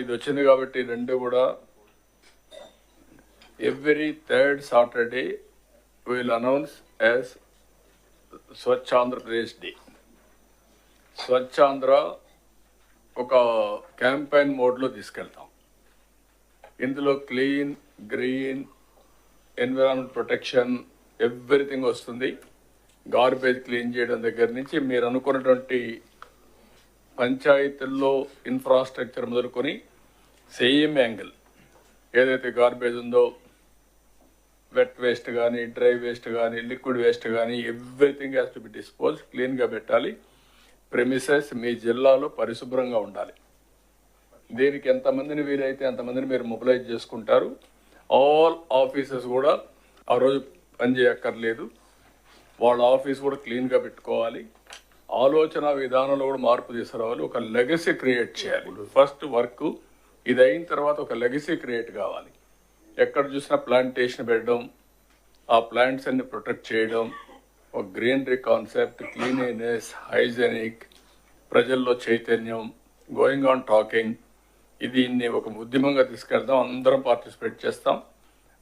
ఇది వచ్చింది కాబట్టి రెండు కూడా every third Saturday will announce as Swachh Andhra Pradesh day Swachh Andhra ఒక క్యాంపెయిన్ మోడ్లో తీసుకెళ్తాం. ఇందులో clean green environment protection everything వస్తుంది. గార్బేజ్ క్లీన్ చేయడం దగ్గర నుంచి మీరు అనుకున్నటువంటి పంచాయతీల్లో ఇన్ఫ్రాస్ట్రక్చర్ మొదలుకొని సేమ్ యాంగిల్ ఏదైతే గార్బేజ్ ఉందో వెట్ వేస్ట్ కానీ డ్రై వేస్ట్ కానీ లిక్విడ్ వేస్ట్ కానీ everything has to be dispose క్లీన్గా పెట్టాలి. ప్రెమిసెస్ మీ జిల్లాలో పరిశుభ్రంగా ఉండాలి. దీనికి ఎంతమందిని వీలైతే అంతమందిని మీరు మొబిలైజ్ చేసుకుంటారు. ఆల్ ఆఫీసెస్ కూడా ఆ రోజు పని చేయక్కర్లేదు. వాళ్ళ ఆఫీస్ కూడా క్లీన్గా పెట్టుకోవాలి. ఆలోచన విధానంలో కూడా మార్పు తీసుకురావాలి ఒక లెగసీ క్రియేట్ చేయాలి. ఫస్ట్ వర్క్ ఇది అయిన తర్వాత ఒక లెగసీ క్రియేట్ కావాలి. ఎక్కడ చూసినా ప్లాంటేషన్ పెట్టడం ఆ ప్లాంట్స్ అన్ని ప్రొటెక్ట్ చేయడం ఒక గ్రీనరీ కాన్సెప్ట్ క్లీనినెస్ హైజెనిక్ ప్రజల్లో చైతన్యం గోయింగ్ ఆన్ టాకింగ్ ఇది ఇన్ని ఒక ఉద్యమంగా తీసుకెళ్దాం అందరం పార్టిసిపేట్ చేస్తాం.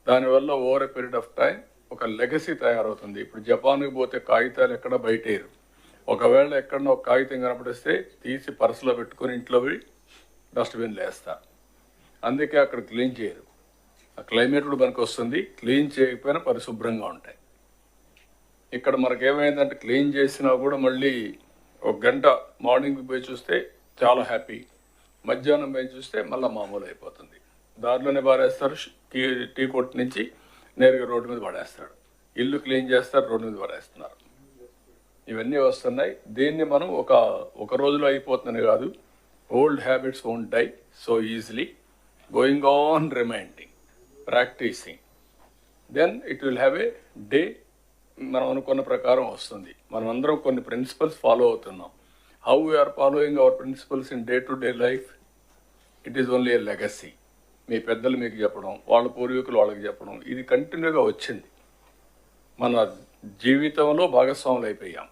దానివల్ల over a period of time ఒక లెగసీ తయారవుతుంది. ఇప్పుడు జపాన్కి పోతే కాగితాలు ఎక్కడ బయటేరు ఒకవేళ ఎక్కడన్నా ఒక కాగితం కనపడిస్తే తీసి పర్సులో పెట్టుకొని ఇంట్లో పోయి డస్ట్బిన్లో వేస్తారు అందుకే అక్కడ క్లీన్ చేయరు. ఆ క్లైమేట్ కూడా మనకు వస్తుంది. క్లీన్ చేయకపోయినా పరిశుభ్రంగా ఉంటాయి. ఇక్కడ మనకి ఏమైందంటే క్లీన్ చేసినా కూడా మళ్ళీ ఒక గంట మార్నింగ్ పోయి చూస్తే చాలా హ్యాపీ. మధ్యాహ్నం పోయి చూస్తే మళ్ళీ మామూలు అయిపోతుంది దారిలోనే పారేస్తారు టీ టీ కొట్టు నుంచి నేరుగా రోడ్డు మీద పడేస్తాడు ఇల్లు క్లీన్ చేస్తారు రోడ్డు మీద పడేస్తున్నారు. ఇవన్నీ వస్తున్నాయి. దీన్ని మనం ఒక ఒక రోజులో అయిపోతుందని కాదు old habits won't die so easily going on reminding practising then it will have a day మనం అనుకున్న ప్రకారం వస్తుంది. మనం అందరం కొన్ని ప్రిన్సిపల్స్ ఫాలో అవుతున్నాం. How we're following our principles in day to day life it is only a legacy మీ పెద్దలు మీకు చెప్పడం వాళ్ళ పూర్వీకులు వాళ్ళకి చెప్పడం ఇది కంటిన్యూగా వచ్చింది. మన జీవితంలో భాగస్వాములు అయిపోయాం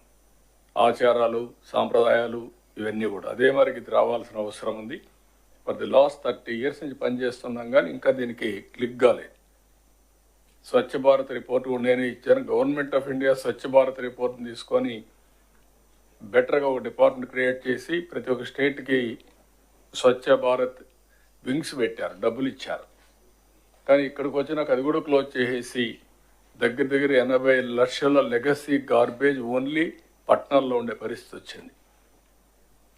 ఆచారాలు సాంప్రదాయాలు ఇవన్నీ కూడా అదే మరికి ఇది రావాల్సిన అవసరం ఉంది. For the last thirty years నుంచి పనిచేస్తున్నాం కానీ ఇంకా దీనికి క్లిక్ కాలేదు. స్వచ్ఛ భారత్ రిపోర్ట్ కూడా నేను ఇచ్చాను. Government of India Swachh Bharat రిపోర్ట్ని తీసుకొని బెటర్గా ఒక డిపార్ట్మెంట్ క్రియేట్ చేసి ప్రతి ఒక్క స్టేట్కి స్వచ్ఛ భారత్ వింగ్స్ పెట్టారు డబ్బులు ఇచ్చారు. కానీ ఇక్కడికి వచ్చినాక అది కూడా క్లోజ్ చేసేసి దగ్గర దగ్గర ఎనభై లక్షల లెగసీ గార్బేజ్ ఓన్లీ పట్టణాల్లో ఉండే పరిస్థితి వచ్చింది.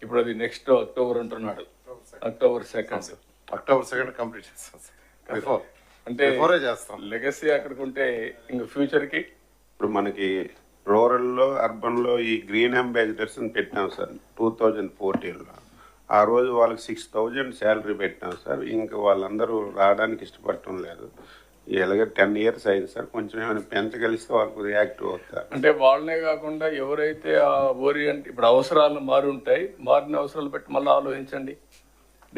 ఇప్పుడు అది నెక్స్ట్ అక్టోబర్ అంటున్నాడు. October second. October second complete చేస్తాం అంటే లెగసీ అక్కడికి ఉంటే ఇంక ఫ్యూచర్కి ఇప్పుడు మనకి రూరల్లో అర్బన్లో ఈ గ్రీన్ అంబాసిడర్స్ అని పెట్టాం సార్ టూ థౌజండ్ ఫోర్టీన్లో. ఆ రోజు వాళ్ళకి సిక్స్ థౌజండ్ శాలరీ పెట్టాం సార్. ఇంకా వాళ్ళందరూ రావడానికి ఇష్టపడటం లేదు. ఇలాగే టెన్ ఇయర్స్ అయింది సార్ కొంచెం ఏమైనా పెంచగలిస్తే వాళ్ళు రియాక్టివ్ అవుతారు. అంటే వాళ్ళనే కాకుండా ఎవరైతే ఆ ఓరియంట్ ఇప్పుడు అవసరాలు మారుంటాయి మారిన అవసరాలు బట్టి మళ్ళీ ఆలోచించండి.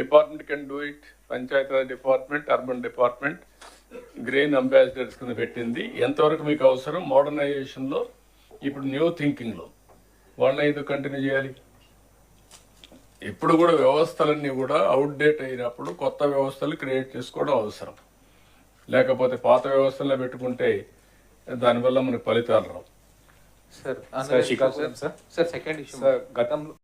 Department can do it Panchayati Raj department urban department green ambassadors కింద పెట్టింది. ఎంతవరకు మీకు అవసరం? మోడర్నైజేషన్లో ఇప్పుడు న్యూ థింకింగ్లో. వాళ్ళని ఇది కంటిన్యూ చేయాలి? ఇప్పుడు కూడా వ్యవస్థలన్నీ కూడా అవుట్డేట్ అయినప్పుడు కొత్త వ్యవస్థలు క్రియేట్ చేసుకోవడం అవసరం. లేకపోతే పాత వ్యవస్థల్లో పెట్టుకుంటే దానివల్ల మనకు ఫలితాలు రావు. Sir sir sir second issue గతంలో